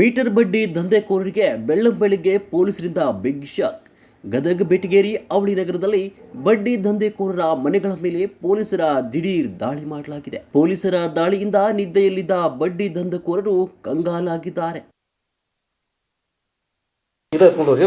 Metre ಬಡ್ಡಿ ದಂಧೆಕೋರರಿಗೆ ಬೆಳ್ಳಂಬೆಳಿಗ್ಗೆ ಪೊಲೀಸರಿಂದ big shock. Gadag Betageri ಅವಳಿ ನಗರದಲ್ಲಿ ಬಡ್ಡಿ ದಂಧೆಕೋರರ ಮನೆಗಳ ಮೇಲೆ ಪೊಲೀಸರ ದಿಢೀರ್ ದಾಳಿ ಮಾಡಲಾಗಿದೆ. ಪೊಲೀಸರ ದಾಳಿಯಿಂದ ನಿದ್ದೆಯಲ್ಲಿದ್ದ ಬಡ್ಡಿ ದಂಧೆಕೋರರು ಕಂಗಾಲಾಗಿದ್ದಾರೆ. ಹೊರಗೆ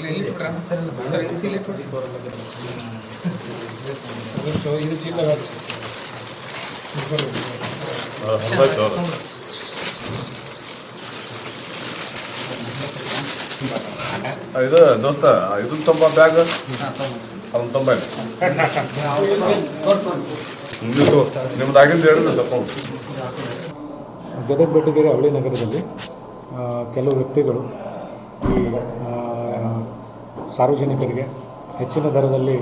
ಇಲ್ಲಿ ಬಿಟ್ರೆ ಸರ್ ಇಲ್ಲ ಸರ್ ಇದು ಸರ್. ಇದು ದೋಸ್ತ ಇದು ತುಂಬ ಬ್ಯಾಗ್. ಅದನ್ನ ತುಂಬ ನಿಮ್ಮದು ಗದಗ ಬೆಟ್ಟಗೆರೆ ಅವಳಿ ನಗರದಲ್ಲಿ ಕೆಲವು ವ್ಯಕ್ತಿಗಳು ಈ ಸಾರ್ವಜನಿಕರಿಗೆ ಹೆಚ್ಚಿನ ದರದಲ್ಲಿ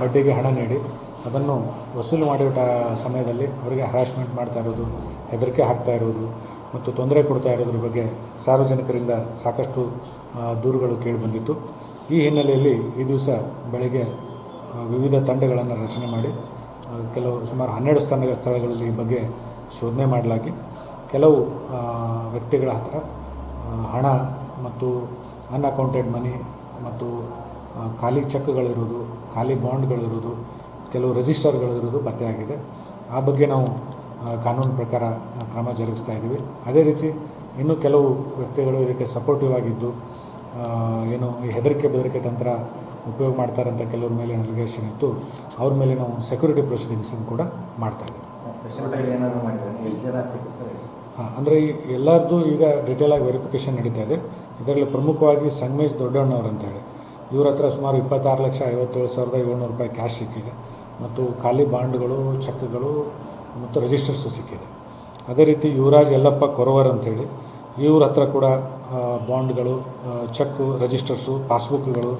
ಬಡ್ಡಿಗೆ ಹಣ ನೀಡಿ ಅದನ್ನು ವಸೂಲು ಮಾಡಿದ ಸಮಯದಲ್ಲಿ ಅವರಿಗೆ ಹರಾಸ್ಮೆಂಟ್ ಮಾಡ್ತಾ ಇರೋದು, ಹೆದರಿಕೆ ಹಾಕ್ತಾ ಇರೋದು ಮತ್ತು ತೊಂದರೆ ಕೊಡ್ತಾ ಇರೋದ್ರ ಬಗ್ಗೆ ಸಾರ್ವಜನಿಕರಿಂದ ಸಾಕಷ್ಟು ದೂರುಗಳು ಕೇಳಿಬಂದಿತ್ತು ಈ ಹಿನ್ನೆಲೆಯಲ್ಲಿ ಈ ದಿವಸ ಬೆಳಗ್ಗೆ ವಿವಿಧ ತಂಡಗಳನ್ನು ರಚನೆ ಮಾಡಿ ಕೆಲವು ಸುಮಾರು ಹನ್ನೆರಡು ಸ್ಥಾನಗಳ ಸ್ಥಳಗಳಲ್ಲಿ ಈ ಬಗ್ಗೆ ಶೋಧನೆ ಮಾಡಲಾಗಿ, ಕೆಲವು ವ್ಯಕ್ತಿಗಳ ಹತ್ರ ಹಣ ಮತ್ತು ಅನ್ಅಕೌಂಟೆಡ್ ಮನಿ ಮತ್ತು ಖಾಲಿ ಚೆಕ್ಗಳಿರೋದು ಖಾಲಿ ಬಾಂಡ್ಗಳಿರೋದು ಕೆಲವು ರಿಜಿಸ್ಟರ್ಗಳಿರೋದು ಪತ್ತೆಯಾಗಿದೆ. ಆ ಬಗ್ಗೆ ನಾವು ಕಾನೂನು ಪ್ರಕಾರ ಕ್ರಮ ಜರುಗಿಸ್ತಾ ಇದ್ದೀವಿ. ಅದೇ ರೀತಿ ಇನ್ನೂ ಕೆಲವು ವ್ಯಕ್ತಿಗಳು ಇದಕ್ಕೆ ಸಪೋರ್ಟಿವ್ ಆಗಿದ್ದು ಏನು ಈ ಹೆದರಿಕೆ ಬೆದರಿಕೆ ತಂತ್ರ ಉಪಯೋಗ ಮಾಡ್ತಾರಂತ ಕೆಲವ್ರ ಮೇಲೆ ಅಲಿಗೇಷನ್ ಇತ್ತು ಅವ್ರ ಮೇಲೆ ನಾವು ಸೆಕ್ಯೂರಿಟಿ ಪ್ರೊಸೀಡಿಂಗ್ಸನ್ನು ಕೂಡ ಮಾಡ್ತಾ ಇದ್ದೀವಿ ಹಾಂ ಅಂದರೆ ಈ ಎಲ್ಲರದ್ದು ಈಗ ಡಿಟೇಲಾಗಿ ವೆರಿಫಿಕೇಷನ್ ನಡೀತಾ ಇದೆ. ಇದರಲ್ಲಿ ಪ್ರಮುಖವಾಗಿ ಸಂಗಮೇಶ್ ದೊಡ್ಡಣ್ಣವ್ರು ಅಂತೇಳಿ ಇವ್ರ ಹತ್ರ ಸುಮಾರು ಇಪ್ಪತ್ತಾರು ಲಕ್ಷ ಐವತ್ತೇಳು ಸಾವಿರದ ಏಳ್ನೂರು ರೂಪಾಯಿ ಕ್ಯಾಶ್ ಸಿಕ್ಕಿದೆ. ಮತ್ತು ಖಾಲಿ ಬಾಂಡ್ಗಳು ಚೆಕ್ಗಳು ಮತ್ತು ರಿಜಿಸ್ಟರ್ಸು ಸಿಕ್ಕಿದೆ. ಅದೇ ರೀತಿ ಯುವರಾಜ್ ಯಲ್ಲಪ್ಪ ಕೊರವರ್ ಅಂತೇಳಿ ಇವ್ರ ಹತ್ರ ಕೂಡ ಬಾಂಡ್ಗಳು ಚೆಕ್ಕು ರಿಜಿಸ್ಟರ್ಸು ಪಾಸ್ಬುಕ್ಗಳು